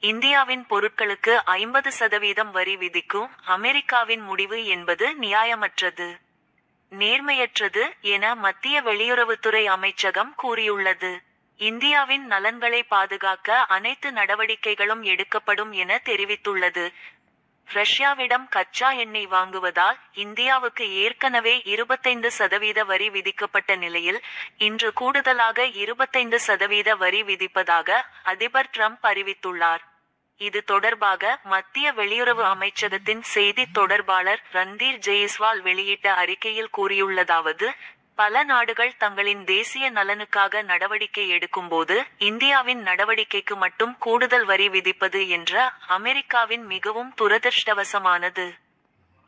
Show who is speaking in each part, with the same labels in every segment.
Speaker 1: இந்தியாவின் பொருட்களுக்கு ஐம்பது சதவீதம் வரி விதிக்கும் அமெரிக்காவின் முடிவு என்பது நியாயமற்றது. நேர்மையற்றது என மத்திய வெளியுறவுத்துறை அமைச்சகம் கூறியுள்ளது. இந்தியாவின் நலன்களை பாதுகாக்க அனைத்து நடவடிக்கைகளும் எடுக்கப்படும் என தெரிவித்துள்ளது. ரஷ்யாவிடம் கச்சா எண்ணெய் வாங்குவதால் இந்தியாவுக்கு ஏற்கனவே இருபத்தைந்து சதவீத வரி விதிக்கப்பட்ட நிலையில் இன்று கூடுதலாக இருபத்தைந்து சதவீத வரி விதிப்பதாக அதிபர் ட்ரம்ப் அறிவித்துள்ளார். இது தொடர்பாக மத்திய வெளியுறவு அமைச்சகத்தின் செய்தி தொடர்பாளர் ரந்தீர் ஜெய்ஸ்வால் வெளியிட்ட அறிக்கையில் கூறியுள்ளதாவது பல நாடுகள் தங்களின் தேசிய நலனுக்காக நடவடிக்கை எடுக்கும்போது இந்தியாவின் நடவடிக்கைக்கு மட்டும் கூடுதல் வரி விதிப்பது என்ற அமெரிக்காவின் மிகவும் துரதிர்ஷ்டவசமானது.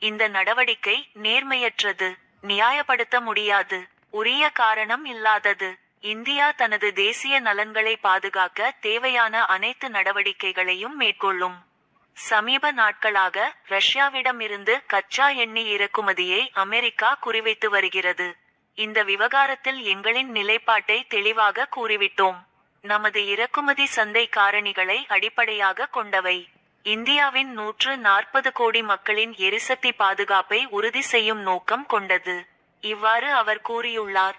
Speaker 1: இந்த நடவடிக்கை நேர்மையற்றது நியாயப்படுத்த முடியாது உரிய காரணம் இல்லாதது. இந்தியா தனது தேசிய நலன்களை பாதுகாக்க தேவையான அனைத்து நடவடிக்கைகளையும் மேற்கொள்ளும். சமீப நாட்களாக ரஷ்யாவிடமிருந்து கச்சா எண்ணெய் இறக்குமதியை அமெரிக்கா குறிவைத்து வருகிறது. இந்த விவகாரத்தில் எங்களின் நிலைப்பாட்டை தெளிவாக கூறிவிட்டோம். நமது இறக்குமதி சந்தை காரணிகளை அடிப்படையாக கொண்டவை. இந்தியாவின் நூற்று நாற்பது கோடி மக்களின் எரிசக்தி பாதுகாப்பை உறுதி செய்யும் நோக்கம் கொண்டது. இவ்வாறு அவர் கூறியுள்ளார்.